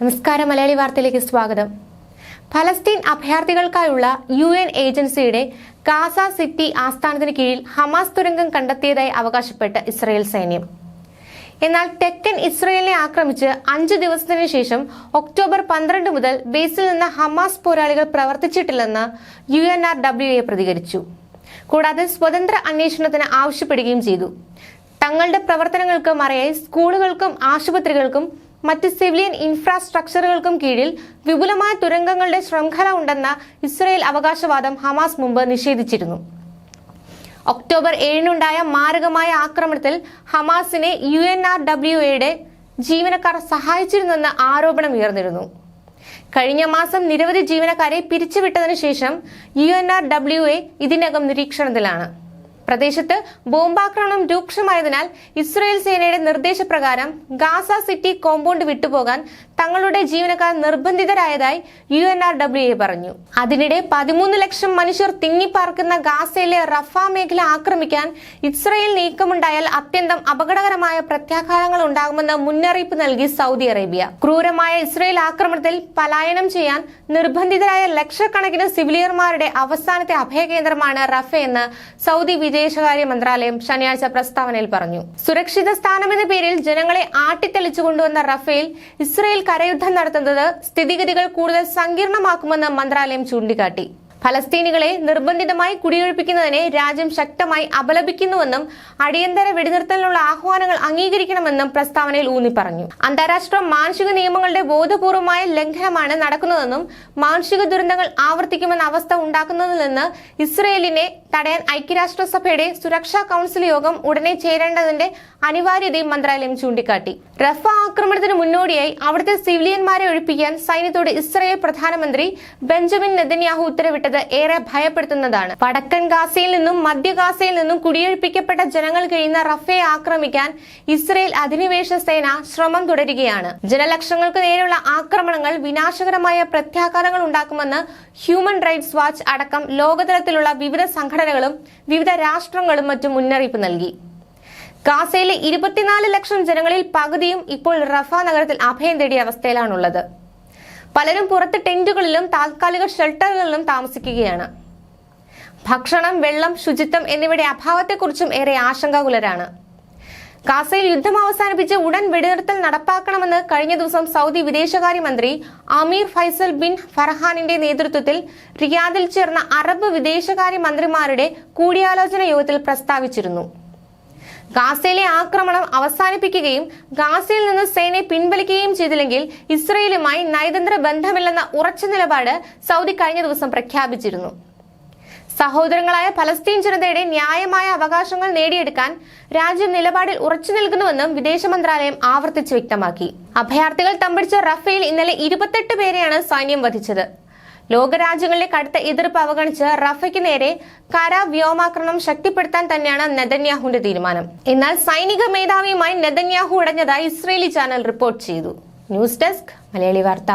നമസ്കാരം മലയാളി വാർത്തയിലേക്ക് സ്വാഗതം. ഫലസ്തീൻ അഭയാർത്ഥികൾക്കായുള്ള യു എൻ ഏജൻസിയുടെ കാസ സിറ്റി ആസ്ഥാനത്തിന് കീഴിൽ ഹമാസ് തുരങ്കം കണ്ടെത്തിയതായി അവകാശപ്പെട്ട് ഇസ്രയേൽ സൈന്യം. എന്നാൽ തെക്കൻ ഇസ്രയേലിനെ ആക്രമിച്ച് അഞ്ചു ദിവസത്തിന് ശേഷം ഒക്ടോബർ പന്ത്രണ്ട് മുതൽ ബേസിൽ നിന്ന് ഹമാസ് പോരാളികൾ പ്രവർത്തിച്ചിട്ടില്ലെന്ന് U N R W A പ്രതികരിച്ചു. കൂടാതെ സ്വതന്ത്ര അന്വേഷണത്തിന് ആവശ്യപ്പെടുകയും ചെയ്തു. തങ്ങളുടെ പ്രവർത്തനങ്ങൾക്ക് മറയായി സ്കൂളുകൾക്കും ആശുപത്രികൾക്കും മറ്റ് സിവിലിയൻ ഇൻഫ്രാസ്ട്രക്ചറുകൾക്കും കീഴിൽ വിപുലമായ തുരങ്കങ്ങളുടെ ശൃംഖല ഉണ്ടെന്ന ഇസ്രയേൽ അവകാശവാദം ഹമാസ് മുമ്പ് നിഷേധിച്ചിരുന്നു. ഒക്ടോബർ ഏഴിനുണ്ടായ മാരകമായ ആക്രമണത്തിൽ ഹമാസിനെ യു എൻ ആർ ഡബ്ല്യു എയുടെ ജീവനക്കാർ സഹായിച്ചിരുന്നെന്ന് ആരോപണം ഉയർന്നിരുന്നു. കഴിഞ്ഞ മാസം നിരവധി ജീവനക്കാരെ പിരിച്ചുവിട്ടതിനു ശേഷം U N R W A ഇതിനകം നിരീക്ഷണത്തിലാണ്. പ്രദേശത്ത് ബോംബാക്രമണം രൂക്ഷമായതിനാൽ ഇസ്രയേൽ സേനയുടെ നിർദ്ദേശപ്രകാരം ഗാസ സിറ്റി കോമ്പൗണ്ട് വിട്ടുപോകാൻ തങ്ങളുടെ ജീവനക്കാർ നിർബന്ധിതരായതായി U N R W A പറഞ്ഞു. അതിനിടെ പതിമൂന്ന് ലക്ഷം മനുഷ്യർ തിങ്ങിപ്പാർക്കുന്ന ഗാസയിലെ റഫ മേഖല ആക്രമിക്കാൻ ഇസ്രയേൽ നീക്കമുണ്ടായാൽ അത്യന്തം അപകടകരമായ പ്രത്യാഘാതങ്ങൾ ഉണ്ടാകുമെന്ന് മുന്നറിയിപ്പ് നൽകി സൗദി അറേബ്യ. ക്രൂരമായ ഇസ്രയേൽ ആക്രമണത്തിൽ പലായനം ചെയ്യാൻ നിർബന്ധിതരായ ലക്ഷക്കണക്കിന് സിവിലിയർമാരുടെ അവസാനത്തെ അഭയകേന്ദ്രമാണ് എന്ന് സൗദി വിദേശകാര്യ മന്ത്രാലയം ശനിയാഴ്ച പ്രസ്താവനയിൽ പറഞ്ഞു. സുരക്ഷിത സ്ഥാനമെന്ന പേരിൽ ജനങ്ങളെ ആട്ടിത്തെളിച്ചു കൊണ്ടുവന്ന റഫേൽ ഇസ്രയേൽ കരയുദ്ധം നടത്തുന്നത് സ്ഥിതിഗതികൾ കൂടുതൽ സങ്കീർണമാക്കുമെന്ന് മന്ത്രാലയം ചൂണ്ടിക്കാട്ടി. ഫലസ്തീനികളെ നിർബന്ധിതമായി കുടിയൊഴിപ്പിക്കുന്നതിനെ രാജ്യം ശക്തമായി അപലപിക്കുന്നുവെന്നും അടിയന്തര വെടിനിർത്തലിനുള്ള ആഹ്വാനങ്ങൾ അംഗീകരിക്കണമെന്നും പ്രസ്താവനയിൽ ഊന്നി പറഞ്ഞു അന്താരാഷ്ട്ര മാനുഷിക നിയമങ്ങളുടെ ബോധപൂർവമായ ലംഘനമാണ് നടക്കുന്നതെന്നും മാനുഷിക ദുരന്തങ്ങൾ ആവർത്തിക്കുമെന്ന അവസ്ഥ ഉണ്ടാക്കുന്നതിൽ നിന്ന് ഇസ്രയേലിനെ തടയാൻ ഐക്യരാഷ്ട്രസഭയുടെ സുരക്ഷാ കൗൺസിൽ യോഗം ഉടനെ ചേരേണ്ടതിന്റെ അനിവാര്യതയും മന്ത്രാലയം ചൂണ്ടിക്കാട്ടി. റഫ ആക്രമണത്തിന് മുന്നോടിയായി അവിടുത്തെ സിവിലിയന്മാരെ ഒഴിപ്പിക്കാൻ സൈന്യത്തോട് ഇസ്രയേൽ പ്രധാനമന്ത്രി ബെഞ്ചമിൻ നെതന്യാഹു ഉത്തരവിട്ടത് ഏറെ ഭയപ്പെടുത്തുന്നതാണ്. വടക്കൻ ഗാസയിൽ നിന്നും മധ്യ ഗാസയിൽ നിന്നും കുടിയൊഴിപ്പിക്കപ്പെട്ട ജനങ്ങൾ കഴിയുന്ന റഫയെ ആക്രമിക്കാൻ ഇസ്രയേൽ അധിനിവേശ സേന ശ്രമം തുടരുകയാണ്. ജനലക്ഷങ്ങൾക്ക് നേരെയുള്ള ആക്രമണങ്ങൾ വിനാശകരമായ പ്രത്യാഘാതങ്ങൾ ഉണ്ടാക്കുമെന്ന് ഹ്യൂമൻ റൈറ്റ്സ് വാച്ച് അടക്കം ലോകതലത്തിലുള്ള വിവിധ സംഘടനകളും വിവിധ രാഷ്ട്രങ്ങളും മറ്റും മുന്നറിയിപ്പ് നൽകി. ഗാസയിലെ ഇരുപത്തിനാല് ലക്ഷം ജനങ്ങളിൽ പകുതിയും ഇപ്പോൾ റഫ നഗരത്തിൽ അഭയം തേടിയ അവസ്ഥയിലാണുള്ളത്. പലരും പുറത്ത് ടെന്റുകളിലും താൽക്കാലിക ഷെൽട്ടറുകളിലും താമസിക്കുകയാണ്. ഭക്ഷണം വെള്ളം ശുചിത്വം എന്നിവയുടെ അഭാവത്തെക്കുറിച്ചും ഏറെ ആശങ്കാകുലരാണ്. ഗാസയിൽ യുദ്ധം അവസാനിപ്പിച്ച് ഉടൻ വെടിനിർത്തൽ നടപ്പാക്കണമെന്ന് കഴിഞ്ഞ ദിവസം സൗദി വിദേശകാര്യമന്ത്രി അമീർ ഫൈസൽ ബിൻ ഫർഹാനിന്റെ നേതൃത്വത്തിൽ റിയാദിൽ ചേർന്ന അറബ് വിദേശകാര്യ മന്ത്രിമാരുടെ കൂടിയാലോചന യോഗത്തിൽ പ്രസ്താവിച്ചിരുന്നു. ഗാസയിലെ ആക്രമണം അവസാനിപ്പിക്കുകയും ഗാസയിൽ നിന്ന് സേനയെ പിൻവലിക്കുകയും ചെയ്തില്ലെങ്കിൽ ഇസ്രയേലുമായി നയതന്ത്ര ബന്ധമില്ലെന്ന ഉറച്ച നിലപാട് സൗദി കഴിഞ്ഞ ദിവസം പ്രഖ്യാപിച്ചിരുന്നു. സഹോദരങ്ങളായ ഫലസ്തീൻ ജനതയുടെ ന്യായമായ അവകാശങ്ങൾ നേടിയെടുക്കാൻ രാജ്യം നിലപാടിൽ ഉറച്ചു നിൽക്കുന്നുവെന്നും വിദേശ മന്ത്രാലയം ആവർത്തിച്ച് വ്യക്തമാക്കി. അഭയാർത്ഥികൾ തമ്പടിച്ച റഫേൽ ഇന്നലെ ഇരുപത്തെട്ട് പേരെയാണ് സൈന്യം വധിച്ചത്. ലോകരാജ്യങ്ങളിലെ കടുത്ത എതിർപ്പ് അവഗണിച്ച് റഫയ്ക്ക് നേരെ കര വ്യോമാക്രമണം ശക്തിപ്പെടുത്താൻ തന്നെയാണ് നെതന്യാഹുവിന്റെ തീരുമാനം. എന്നാൽ സൈനിക മേധാവിയുമായി നെതന്യാഹു ഉടഞ്ഞതായി ഇസ്രേലി ചാനൽ റിപ്പോർട്ട് ചെയ്തു. ന്യൂസ് ഡെസ്ക് മലയാളി വാർത്ത.